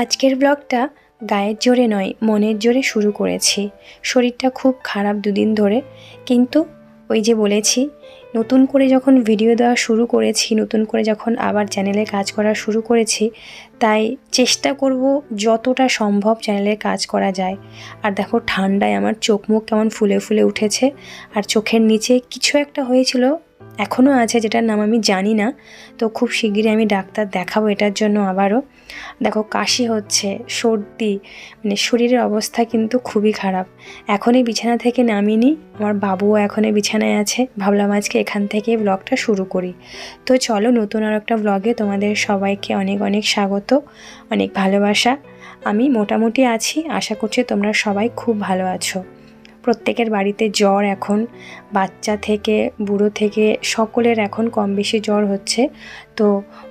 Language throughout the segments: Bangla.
আজকের ব্লগটা গায়ের জোরে নয়, মনের জোরে শুরু করেছি। শরীরটা খুব খারাপ দুদিন ধরে, কিন্তু ওই যে বলেছি, নতুন করে যখন ভিডিও দেওয়া শুরু করেছি, নতুন করে যখন আবার চ্যানেলে কাজ করা শুরু করেছি, তাই চেষ্টা করব যতটা সম্ভব চ্যানেলে কাজ করা যায়। আর দেখো, ঠান্ডায় আমার চোখ মুখ কেমন ফুলে ফুলে উঠেছে, আর চোখের নিচে কিছু একটা হয়েছিল এখনও আছে যেটার নাম আমি জানি না, তো খুব শিগগিরই আমি ডাক্তার দেখাবো এটার জন্য আবারও। দেখো, কাশি হচ্ছে, সর্দি মানে শরীরের অবস্থা কিন্তু খুবই খারাপ। এখনই বিছানা থেকে নামিনি আমার বাবুও এখনই বিছানায় আছে, ভাবলাম আজকে এখান থেকে ব্লগটা শুরু করি। তো চলো, নতুন আর একটা ব্লগে তোমাদের সবাইকে অনেক অনেক স্বাগত, অনেক ভালোবাসা। আমি মোটামুটি আছি, আশা করছি তোমরা সবাই খুব ভালো আছো। প্রত্যেকের বাড়িতে জ্বর এখন, বাচ্চা থেকে, বুড়ো থেকে সকলের এখন কম বেশি জ্বর হচ্ছে। তো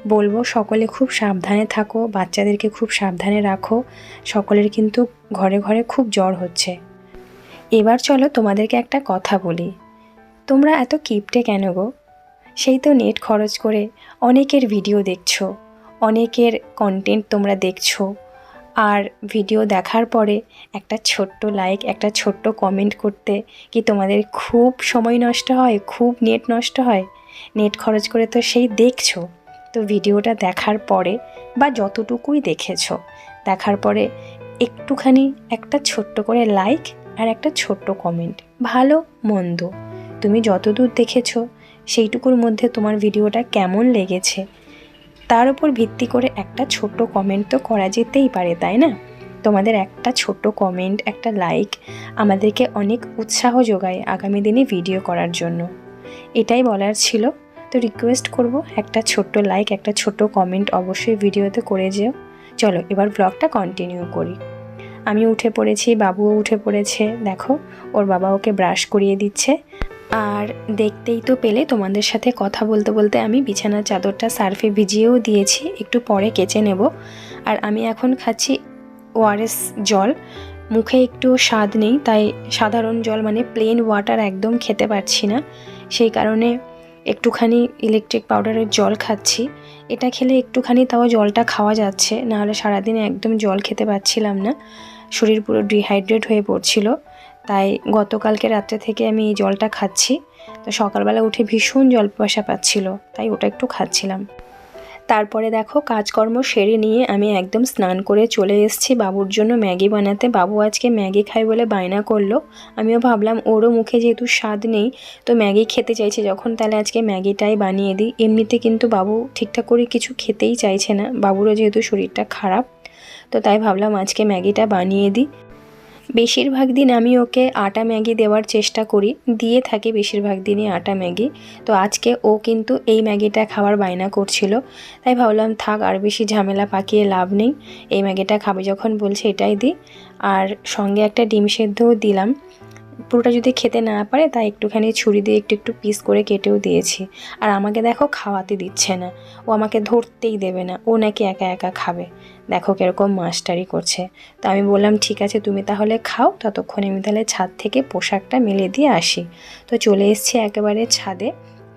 বলব সকলে খুব সাবধানে থাকো, বাচ্চাদেরকে খুব সাবধানে রাখো। সকলের কিন্তু ঘরে ঘরে খুব জ্বর হচ্ছে। এবার চলো তোমাদেরকে একটা কথা বলি। তোমরা এত কিপটে কেন গো? সেই তো নেট খরচ করে অনেকের ভিডিও দেখছ, অনেকের কন্টেন্ট তোমরা দেখছ। আর ভিডিও দেখার পরে একটা ছোট্ট লাইক একটা ছোট্ট কমেন্ট করতে কি তোমাদের খুব সময় নষ্ট হয়? খুব নেট নষ্ট হয়? নেট খরচ করে তো সেই দেখছ। তো ভিডিওটা দেখার পরে বা যতটুকুই দেখেছ, দেখার পরে একটুখানি একটা ছোট্ট করে লাইক আর একটা ছোট্ট কমেন্ট ভালো, মন্দ। তুমি যতদূর দেখেছ, সেইটুকুর মধ্যে তোমার ভিডিওটা কেমন লেগেছে তার উপর ভিত্তি করে একটা ছোট্ট কমেন্ট তো করা যেতেই পারে, তাই না? তোমাদের একটা ছোট্ট কমেন্ট একটা লাইক আমাদেরকে অনেক উৎসাহ যোগায় আগামী দিনে ভিডিও করার জন্য। এটাই বলার ছিল। তো রিকোয়েস্ট করব একটা ছোট্ট লাইক একটা ছোট্ট কমেন্ট অবশ্যই ভিডিওতে করে যেও। চলো, এবার ব্লগটা কন্টিনিউ করি। আমি উঠে পড়েছি, বাবুও উঠে পড়েছে, দেখো, ওর বাবা ওকে ব্রাশ করিয়ে দিচ্ছে। আর দেখতেই তো পেলে তোমাদের সাথে কথা বলতে বলতে আমি বিছানার চাদরটা সার্ফে ভিজিয়েও দিয়েছি, একটু পরে কেচে নেব। আর আমি এখন খাচ্ছি ওআরএস জল। মুখে একটু স্বাদ নেই, তাই সাধারণ জল মানে প্লেন ওয়াটার একদম খেতে পারছি না। সেই কারণে একটুখানি ইলেকট্রিক পাউডারের জল খাচ্ছি। এটা খেলে একটুখানি তাও জলটা খাওয়া যাচ্ছে, নাহলে সারাদিন একদম জল খেতে পারছিলাম না। শরীর পুরো ডিহাইড্রেট হয়ে পড়ছিল। তাই গতকালকে রাত্রে থেকে আমি এই জলটা খাচ্ছি। তো সকালবেলা উঠে ভীষণ জল পিপাসা পাচ্ছিল, তাই ওটা একটু খাচ্ছিলাম। তারপরে দেখো কাজকর্ম সেরে নিয়ে আমি একদম স্নান করে চলে এসেছি। বাবুর জন্য ম্যাগি বানাতে। বাবু আজকে ম্যাগি খাই বলে বায়না করল। আমিও ভাবলাম ওরও মুখে যেহেতু স্বাদ নেই, তো ম্যাগি খেতে চাইছে। যখন তাহলে আজকে ম্যাগিটাই বানিয়ে দিই। এমনিতে কিন্তু বাবু ঠিকঠাক করে কিছু খেতেই চাইছে না। বাবুরও যেহেতু শরীরটা খারাপ, তো তাই ভাবলাম আজকে ম্যাগিটা বানিয়ে দিই। বেশিরভাগ দিন আমি ওকে আটা ম্যাগি দেওয়ার চেষ্টা করি, দিয়ে থাকি বেশিরভাগ দিনই আটা ম্যাগি। তো আজকে ও কিন্তু এই ম্যাগিটা খাওয়ার বায়না করছিল, তাই ভাবলাম থাক আর বেশি ঝামেলা পাকিয়ে লাভ নেই, এই ম্যাগিটা খাবে যখন বলছে এটাই দিই আর সঙ্গে একটা ডিম সেদ্ধও দিলাম পুরোটা যদি খেতে না পারে, তাই একটুখানি ছুরি দিয়ে একটু একটু পিস করে কেটেও দিয়েছি। আর আমাকে দেখো খাওয়াতে দিচ্ছে না। ও আমাকে ধরতেই দেবে না। ও নাকি একা একা খাবে। দেখো কীরকম মাস্টারি করছে। তো আমি বললাম, ঠিক আছে, তুমি তাহলে খাও। ততক্ষণে আমি তাহলে ছাদ থেকে পোশাকটা মেলে দিয়ে আসি। তো চলে এসছি একেবারে ছাদে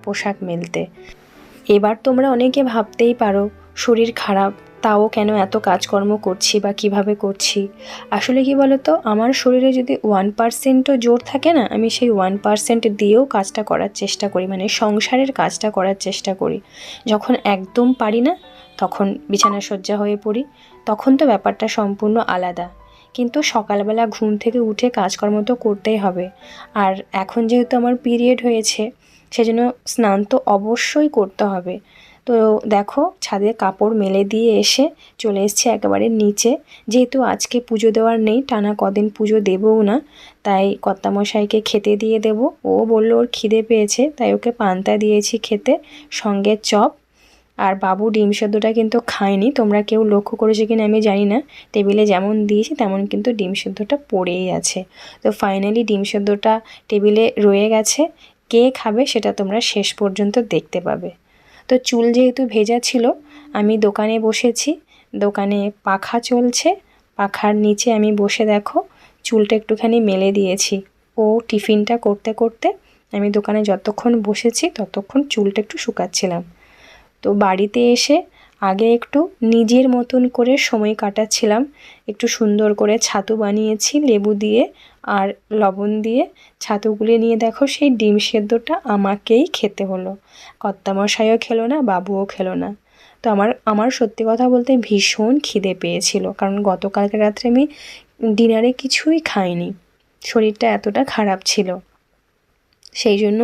পোশাক মেলতে। এবার তোমরা অনেকে ভাবতেই পারো, শরীর খারাপ। তাও কেন এত কাজকর্ম করছি বা কীভাবে করছি? আসলে কি বলতো? আমার শরীরে যদি ওয়ান পার্সেন্টও জোর থাকে না, আমি সেই ওয়ান পার্সেন্ট দিয়েও কাজটা করার চেষ্টা করি মানে সংসারের কাজটা করার চেষ্টা করি। যখন একদম পারি না, তখন বিছানা সজ্জা হয়ে পড়ি, তখন তো ব্যাপারটা সম্পূর্ণ আলাদা। কিন্তু সকালবেলা ঘুম থেকে উঠে কাজকর্ম তো করতেই হবে। আর এখন যেহেতু আমার পিরিয়ড হয়েছে, সেজন্য স্নান তো অবশ্যই করতে হবে। তো দেখো ছাদে কাপড় মেলে দিয়ে এসে চলে এসছে একেবারে নিচে। যেহেতু আজকে পুজো দেওয়ার নেই, টানা কদিন পুজো দেবও না, তাই কর্তামশাইকে খেতে দিয়ে দেব। ও বলল ওর খিদে পেয়েছে, তাই ওকে পান্তা দিয়েছি খেতে, সঙ্গে চপ। আর বাবু ডিম সেদ্ধটা কিন্তু খায়নি, তোমরা কেউ লক্ষ্য করেছ কিনা আমি জানি না। টেবিলে যেমন দিয়েছি, তেমন কিন্তু ডিম সেদ্ধটা পড়েই আছে। তো ফাইনালি ডিম সেদ্ধটা টেবিলে রয়ে গেছে। কে খাবে সেটা তোমরা শেষ পর্যন্ত দেখতে পাবে। তো চুল যেহেতু ভেজা ছিল, আমি দোকানে বসেছি। দোকানে পাখা চলছে, পাখার নিচে আমি বসে দেখো, চুলটা একটুখানি মেলে দিয়েছি। ও টিফিনটা করতে করতে আমি দোকানে যতক্ষণ বসেছি, ততক্ষণ চুলটা একটু শুকাচ্ছিলাম। তো বাড়িতে এসে আগে একটু নিজের মতন করে সময় কাটাচ্ছিলাম। একটু সুন্দর করে ছাতু বানিয়েছি, লেবু দিয়ে আর লবণ দিয়ে। ছাতুগুলো নিয়ে দেখো, সেই ডিম সেদ্ধটা আমাকেই খেতে হলো। কর্তামশাইও খেলো না, বাবুও খেলো না। তো আমার আমার সত্যি কথা বলতে ভীষণ খিদে পেয়েছিল, কারণ গতকালকে রাত্রে আমি ডিনারে কিছুই খাইনি। শরীরটা এতটা খারাপ ছিল। সেই জন্য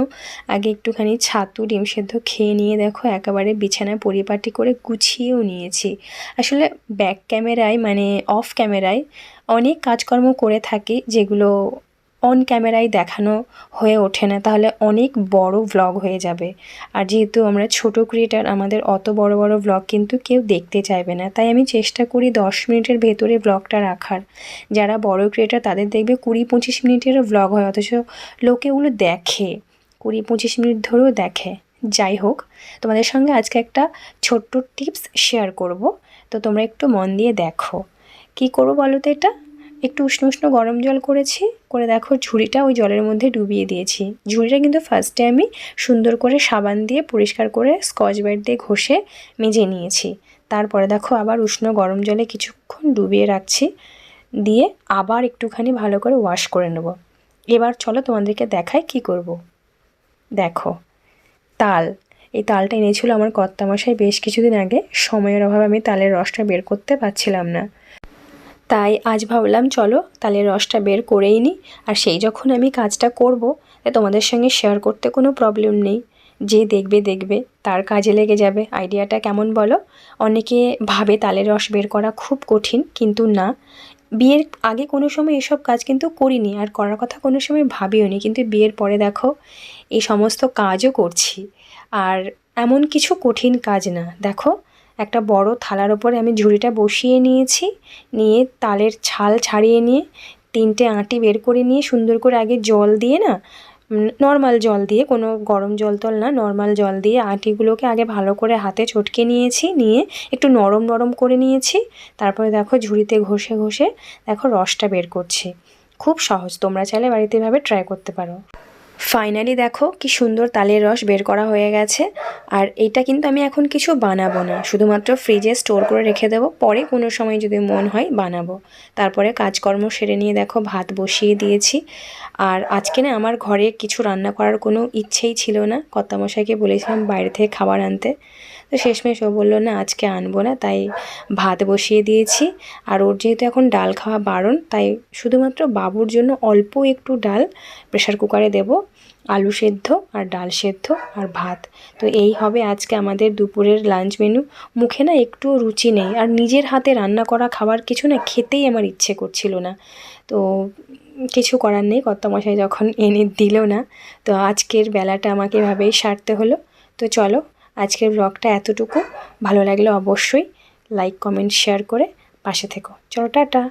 আগে একটুখানি ছাতু, ডিম সেদ্ধ খেয়ে নিয়ে দেখো, একেবারে বিছানায় পরিপাটি করে গুছিয়েও নিয়েছি। আসলে ব্যাক ক্যামেরায় মানে অফ ক্যামেরায় অনেক কাজকর্ম করে থাকি, যেগুলো অন ক্যামেরায় দেখানো হয়ে ওঠে না, তাহলে অনেক বড় ভ্লগ হয়ে যাবে। আর যেহেতু আমরা ছোট ক্রিয়েটার আমাদের অত বড় বড় ভ্লগ কিন্তু কেউ দেখতে চাইবে না। তাই আমি চেষ্টা করি দশ মিনিটের ভেতরে ভ্লগটা রাখার। যারা বড় ক্রিয়েটার তাদের দেখবে কুড়ি পঁচিশ মিনিটেরও ভ্লগ হয়, অথচ লোকে ওগুলো দেখে। কুড়ি পঁচিশ মিনিট ধরেও দেখে। যাই হোক, তোমাদের সঙ্গে আজকে একটা ছোট্ট টিপস শেয়ার করব। তো তোমরা একটু মন দিয়ে দেখো। কি করব বলো তো এটা? একটু উষ্ণ উষ্ণ গরম জল করেছি, করে দেখো ঝুড়িটা ওই জলের মধ্যে ডুবিয়ে দিয়েছি। ঝুড়িটা কিন্তু ফার্স্টে আমি সুন্দর করে সাবান দিয়ে পরিষ্কার করে স্কচ ব্রাইট দিয়ে ঘষে মেজে নিয়েছি। তারপরে দেখো আবার উষ্ণ গরম জলে কিছুক্ষণ ডুবিয়ে রাখছি, দিয়ে আবার একটুখানি ভালো করে ওয়াশ করে নেব। এবার চলো তোমাদেরকে দেখায় কি করব। দেখো, তাল। এই তালটা এনেছিল আমার কর্তামশাই বেশ কিছুদিন আগে। সময়ের অভাবে আমি তালের রসটা বের করতে পারছিলাম না। তাই আজ ভাবলাম, চলো তালের রসটা বের করেই নিই আর সেই যখন আমি কাজটা করব তোমাদের সঙ্গে শেয়ার করতে কোনো প্রবলেম নেই। যে দেখবে দেখবে, তার কাজে লেগে যাবে। আইডিয়াটা কেমন বলো? অনেকে ভাবে তালের রস বের করা খুব কঠিন, কিন্তু না। বিয়ের আগে কোনো সময় এসব কাজ কিন্তু করিনি, আর করার কথা কোনো সময় ভাবিও নি। কিন্তু বিয়ের পরে দেখো, এই সমস্ত কাজও করছি। আর এমন কিছু কঠিন কাজ না। দেখো একটা বড় থালার ওপরে আমি ঝুড়িটা বসিয়ে নিয়েছি। নিয়ে তালের ছাল ছাড়িয়ে নিয়ে তিনটে আঁটি বের করে নিয়ে সুন্দর করে আগে জল দিয়ে না নর্মাল জল দিয়ে, কোনো গরম জল তল না নর্মাল জল দিয়ে আঁটিগুলোকে আগে ভালো করে হাতে চটকে নিয়েছি, নিয়ে একটু নরম নরম করে নিয়েছি। তারপরে দেখো ঝুড়িতে ঘষে ঘষে দেখো রসটা বের করছি। খুব সহজ, তোমরা চাইলে বাড়িতে এভাবে ট্রাই করতে পারো। ফাইনালি দেখো কি সুন্দর তালের রস বের করা হয়ে গেছে। আর এটা কিন্তু আমি এখন কিছু বানাবো না। শুধুমাত্র ফ্রিজে স্টোর করে রেখে দেবো। পরে কোনো সময় যদি মন হয় বানাবো। তারপরে কাজকর্ম সেরে নিয়ে দেখো, ভাত বসিয়ে দিয়েছি। আর আজকে না আমার ঘরে কিছু রান্না করার কোনো ইচ্ছেই ছিল না। কর্তামশাইকে বলেছিলাম বাইরে থেকে খাবার আনতে। তো শেষমেশ ও বলল, না, আজকে আনব না। তাই ভাত বসিয়ে দিয়েছি। আর ওর যেহেতু এখন ডাল খাওয়া বারণ, তাই শুধুমাত্র বাবুর জন্য অল্প একটু ডাল প্রেশার কুকারে দেব। আলু সেদ্ধ আর ডাল সেদ্ধ আর ভাত। তো এই হবে আজকে আমাদের দুপুরের লাঞ্চ মেনু। মুখে না একটু রুচি নেই। আর নিজের হাতে রান্না করা খাবার কিছু না খেতেই আমার ইচ্ছে করছিল না। তো কিছু করার নেই, কর্তামশাই যখন এনে দিল না, তো আজকের বেলাটা আমাকে এভাবেই সারতে হলো। তো চলো আজকের ব্লগটা এতটুকু। ভালো লাগলে অবশ্যই লাইক কমেন্ট শেয়ার করে পাশে থেকো। চলো টাটা।